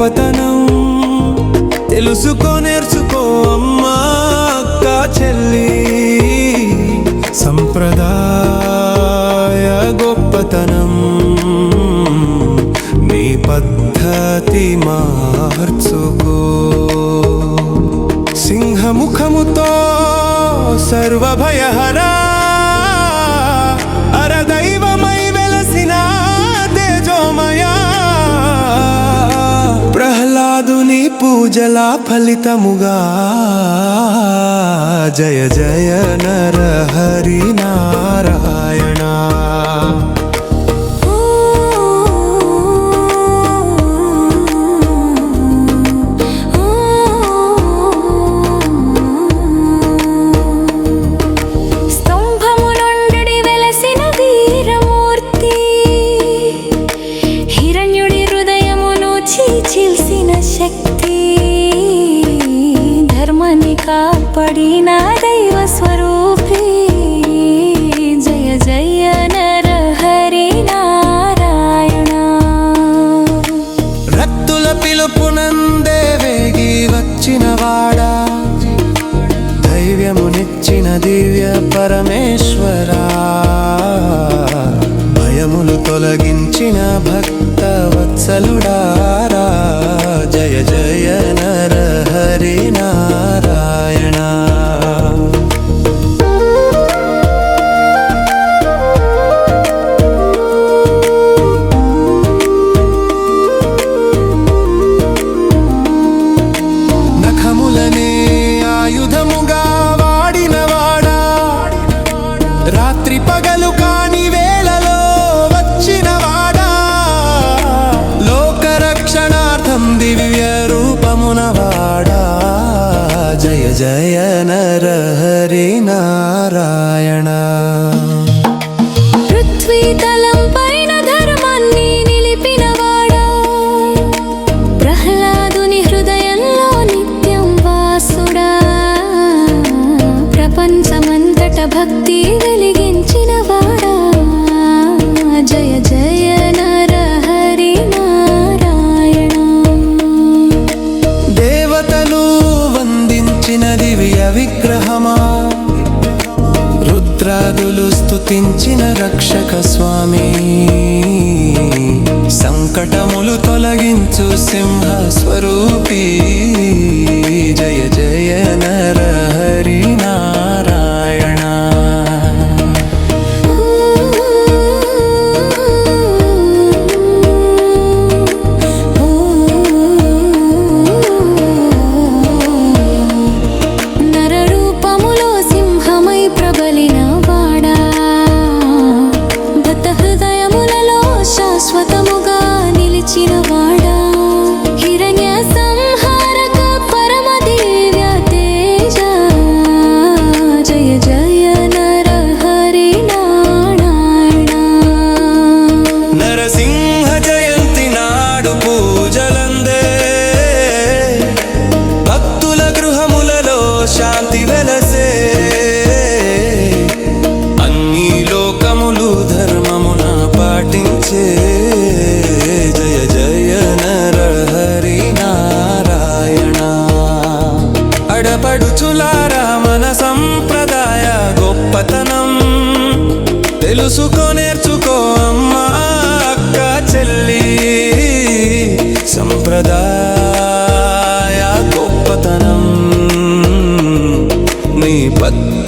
గొప్పతనం. తెలుసుకో నేర్చుకో అమ్మా అక్క చెల్లి. సంప్రదాయ గొప్పతనం. నీ పద్ధతి మార్చుకో. సింహముఖముతో సర్వభయహరా పూజల ఫలితముగా జయ జయ నర హరి నారాయణ. ధర్మాన్ని కాపాడిన దైవ స్వరూపి. జయ జయ నర హరి నారాయణ. రక్తుల పిలుపునందే వేగి వచ్చిన వాడా. దైవ్యమునిచ్చిన దివ్య పరమేశ్వరా. భయములు తొలగించిన భక్త వత్సలుడారా జయ జయ దివ్య రూపమునవాడా జయ జయ నర హరి నారాయణ. రుద్రాదులు స్థుతించిన రక్షక స్వామి. సంకటములు తొలగించు సింహ స్వరూపీ సంప్రదాయ గొప్పతనం. నీ పత్